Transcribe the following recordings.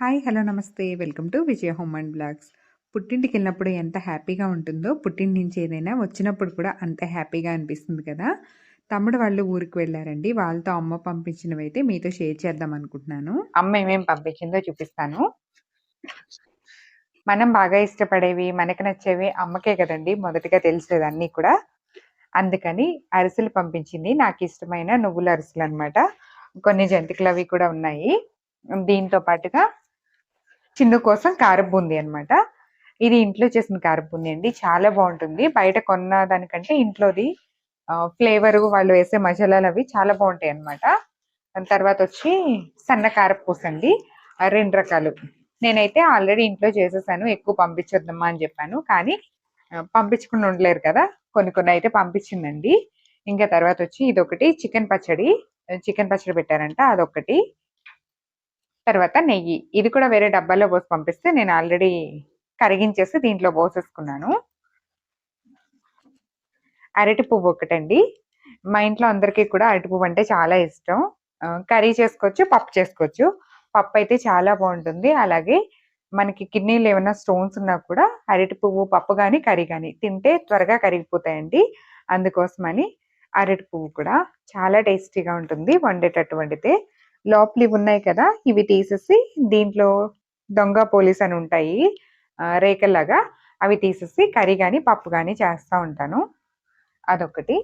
Hi hello నమస్తే. Welcome to Vijaya home and blogs. పుట్టింటికి వెళ్ళినప్పుడు ఎంత హ్యాపీగా ఉంటుందో పుట్టింటి నుంచి ఏదైనా వచ్చినప్పుడు కూడా అంత హ్యాపీగా అనిపిస్తుంది కదా. తమ్ముడు వాళ్ళు ఊరికి వెళ్ళారండి. వాళ్ళతో అమ్మ పంపించినవి అయితే మీతో షేర్ చేద్దాం అనుకుంటున్నాను. అమ్మ ఏమేం పంపించిందో చూపిస్తాను. మనం బాగా ఇష్టపడేవి మనకి నచ్చేవి అమ్మకే కదండి. మొదటిగా తెలిసేది అన్నీ కూడా. అందుకని అరిసెలు పంపించింది. నాకు ఇష్టమైన నువ్వుల అరిసెలు అనమాట కొన్ని జంతికలు అవి కూడా ఉన్నాయి. దీంతో పాటుగా చిన్ను కోసం కారబూంది అనమాట ఇది ఇంట్లో చేసిన కారబూంది అండి. చాలా బాగుంటుంది. బయట కొన్న దానికంటే ఇంట్లోది ఫ్లేవర్ వాళ్ళు వేసే మసాలాలు అవి చాలా బాగుంటాయి అనమాట దాని తర్వాత వచ్చి సన్న కారపూస అండి రెండు రకాలు. నేనైతే ఆల్రెడీ ఇంట్లో చేసేసాను. ఎక్కువ పంపించొద్దమ్మా అని చెప్పాను. కానీ పంపించకుండా ఉండలేరు కదా. కొన్ని కొన్ని అయితే పంపించిందండి. ఇంకా తర్వాత వచ్చి ఇది ఒకటి చికెన్ పచ్చడి. చికెన్ పచ్చడి పెట్టారంట. అదొకటి తర్వాత నెయ్యి. ఇది కూడా వేరే డబ్బాలో పోసి పంపిస్తే నేను ఆల్రెడీ కరిగించేసి దీంట్లో పోసేసుకున్నాను. అరటి పువ్వు ఒకటండి. మా ఇంట్లో అందరికీ కూడా అరటి పువ్వు అంటే చాలా ఇష్టం. కర్రీ చేసుకోవచ్చు పప్పు చేసుకోవచ్చు. పప్పు అయితే చాలా బాగుంటుంది. అలాగే మనకి కిడ్నీలు ఏమైనా స్టోన్స్ ఉన్నా కూడా అరటి పువ్వు పప్పు కానీ కర్రీ కానీ తింటే త్వరగా కరిగిపోతాయండి. అందుకోసమని అరటి పువ్వు కూడా చాలా టేస్టీగా ఉంటుంది వండేటట్టు వండితే. లోపలి ఉన్నాయి కదా ఇవి తీసేసి దీంట్లో దొంగ పోలీస్ అని ఉంటాయి రేకల్లాగా అవి తీసేసి కర్రీ కానీ పప్పు కానీ చేస్తూ ఉంటాను. అదొకటి.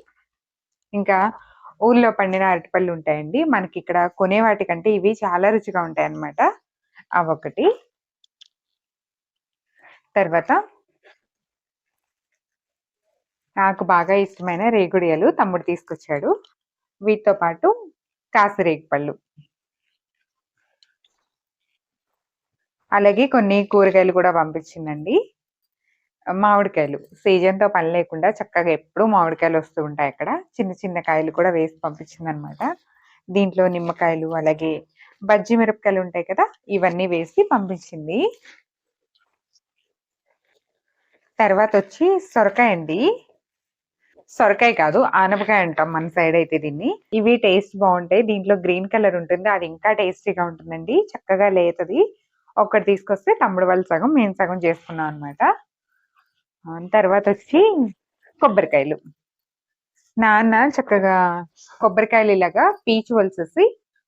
ఇంకా ఊళ్ళో పండిన అరటిపళ్ళు ఉంటాయండి. మనకి ఇక్కడ కొనే వాటికంటే ఇవి చాలా రుచిగా ఉంటాయి అన్నమాట. అవొకటి. తర్వాత నాకు బాగా ఇష్టమైన రేగుడియలు తమ్ముడు తీసుకొచ్చాడు. వీటితో పాటు కాసిరేగి పళ్ళు. అలాగే కొన్ని కూరగాయలు కూడా పంపించిందండి. మామిడికాయలు. సీజన్తో పని లేకుండా చక్కగా ఎప్పుడూ మామిడికాయలు వస్తూ ఉంటాయి అక్కడ. చిన్న చిన్న కాయలు కూడా వేసి పంపించిందనమాట. దీంట్లో నిమ్మకాయలు అలాగే బజ్జి మిరపకాయలు ఉంటాయి కదా ఇవన్నీ వేసి పంపించింది. తర్వాత వచ్చి సొరకాయ అండి. సొరకాయ కాదు ఆనపకాయ అంటాం మన సైడ్ అయితే దీన్ని. ఇవి టేస్ట్ బాగుంటాయి. దీంట్లో గ్రీన్ కలర్ ఉంటుంది. అది ఇంకా టేస్టీగా ఉంటుందండి. చక్కగా లేతది. ఒకటి తీసుకొస్తే తమ్ముడు వాళ్ళు సగం మేము సగం చేసుకున్నాం అనమాట తర్వాత వచ్చి కొబ్బరికాయలు. నాన్న చక్కగా కొబ్బరికాయలు ఇలాగా పీచు వలసేసి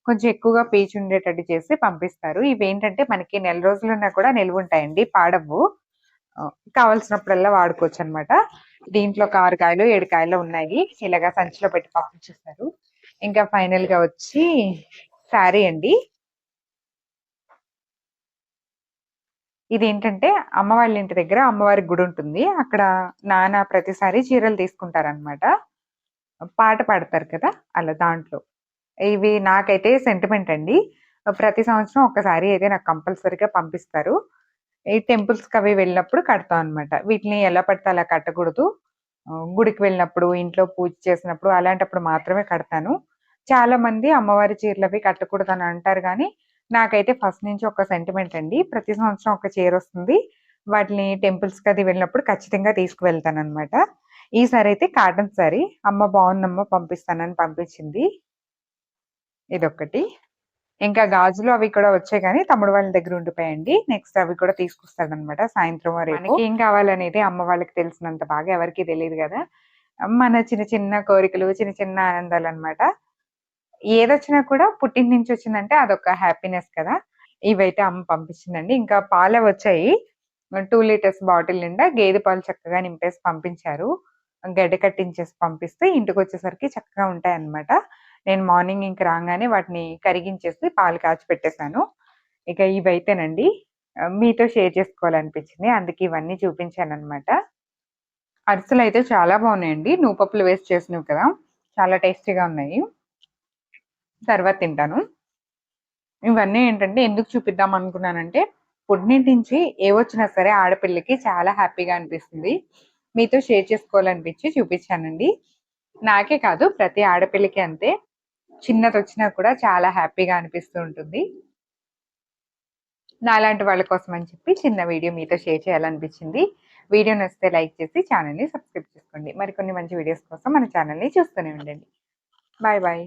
కొంచెం ఎక్కువగా పీచు ఉండేటట్టు చేసి పంపిస్తారు. ఇవి ఏంటంటే మనకి నెల రోజులున్నా కూడా నిల్వ ఉంటాయండి పాడవు కావాల్సినప్పుడల్లా వాడుకోవచ్చు అనమాట దీంట్లో ఆరు కాయలు ఏడు కాయలు ఉన్నాయి. ఇలాగా సంచిలో పెట్టి పంపించేస్తారు. ఇంకా ఫైనల్గా వచ్చి శారీ అండి. ఇది ఏంటంటే అమ్మ ఇంటి దగ్గర అమ్మవారి గుడి ఉంటుంది. అక్కడ నాన్న ప్రతిసారి చీరలు తీసుకుంటారనమాట పాట పాడతారు కదా అలా దాంట్లో. ఇవి నాకైతే సెంటిమెంట్ అండి. ప్రతి సంవత్సరం ఒక్కసారి అయితే నాకు కంపల్సరీగా పంపిస్తారు. ఈ టెంపుల్స్కి అవి వెళ్ళినప్పుడు కడతాం అనమాట వీటిని ఎలా పడితే అలా కట్టకూడదు. గుడికి వెళ్ళినప్పుడు ఇంట్లో పూజ చేసినప్పుడు అలాంటప్పుడు మాత్రమే కడతాను. చాలా మంది అమ్మవారి చీరలు అవి కట్టకూడదు అని అంటారు కానీ నాకైతే ఫస్ట్ నుంచి ఒక సెంటిమెంట్ అండి. ప్రతి సంవత్సరం ఒక చీర వస్తుంది. వాటిని టెంపుల్స్కి అది వెళ్ళినప్పుడు ఖచ్చితంగా తీసుకువెళ్తాను అనమాట ఈసారి అయితే కాటన్ సారీ అమ్మ బాగుందమ్మ పంపిస్తానని పంపించింది. ఇదొక్కటి. ఇంకా గాజులు అవి కూడా వచ్చాయి కానీ తమ్ముడు వాళ్ళ దగ్గర ఉండిపోయండి. నెక్స్ట్ అవి కూడా తీసుకొస్తాడనమాట సాయంత్రం వరకు. ఏం కావాలనేది అమ్మ వాళ్ళకి తెలిసినంత బాగా ఎవరికి తెలియదు కదా. మన చిన్న చిన్న కోరికలు చిన్న చిన్న ఆనందాలు అనమాట ఏదొచ్చినా కూడా పుట్టింటి నుంచి వచ్చిందంటే అదొక హ్యాపీనెస్ కదా. ఇవైతే అమ్మ పంపించిందండి. ఇంకా పాలు వచ్చాయి. టూ లీటర్స్ బాటిల్ నిండా గేదె పాలు చక్కగా నింపేసి పంపించారు. గడ్డ కట్టించేసి పంపిస్తే ఇంటికి వచ్చేసరికి చక్కగా ఉంటాయి అన్నమాట నేను మార్నింగ్ ఇంక రాగానే వాటిని కరిగించేసి పాలు కాచి పెట్టేశాను. ఇక ఇవైతేనండి. మీతో షేర్ చేసుకోవాలనిపించింది. అందుకే ఇవన్నీ చూపించాను అనమాట అరిసెలు అయితే చాలా బాగున్నాయండి. నూపప్పులు వేస్ట్ చేసినవి కదా. చాలా టేస్టీగా ఉన్నాయి. తర్వాత తింటాను. ఇవన్నీ ఏంటంటే ఎందుకు చూపిద్దాం అనుకున్నానంటే పుట్టింటి నుంచి ఏ వచ్చినా సరే ఆడపిల్లకి చాలా హ్యాపీగా అనిపిస్తుంది. మీతో షేర్ చేసుకోవాలనిపించి చూపించానండి. నాకే కాదు ప్రతి ఆడపిల్లకి అంతే. చిన్నది వచ్చినా కూడా చాలా హ్యాపీగా అనిపిస్తూ ఉంటుంది. నాలాంటి వాళ్ళ కోసం అని చెప్పి చిన్న వీడియో మీతో షేర్ చేయాలనిపించింది. వీడియో నచ్చితే లైక్ చేసి ఛానల్ని సబ్స్క్రైబ్ చేసుకోండి. మరికొన్ని మంచి వీడియోస్ కోసం మన ఛానల్ని చూస్తూనే ఉండండి. Bye bye.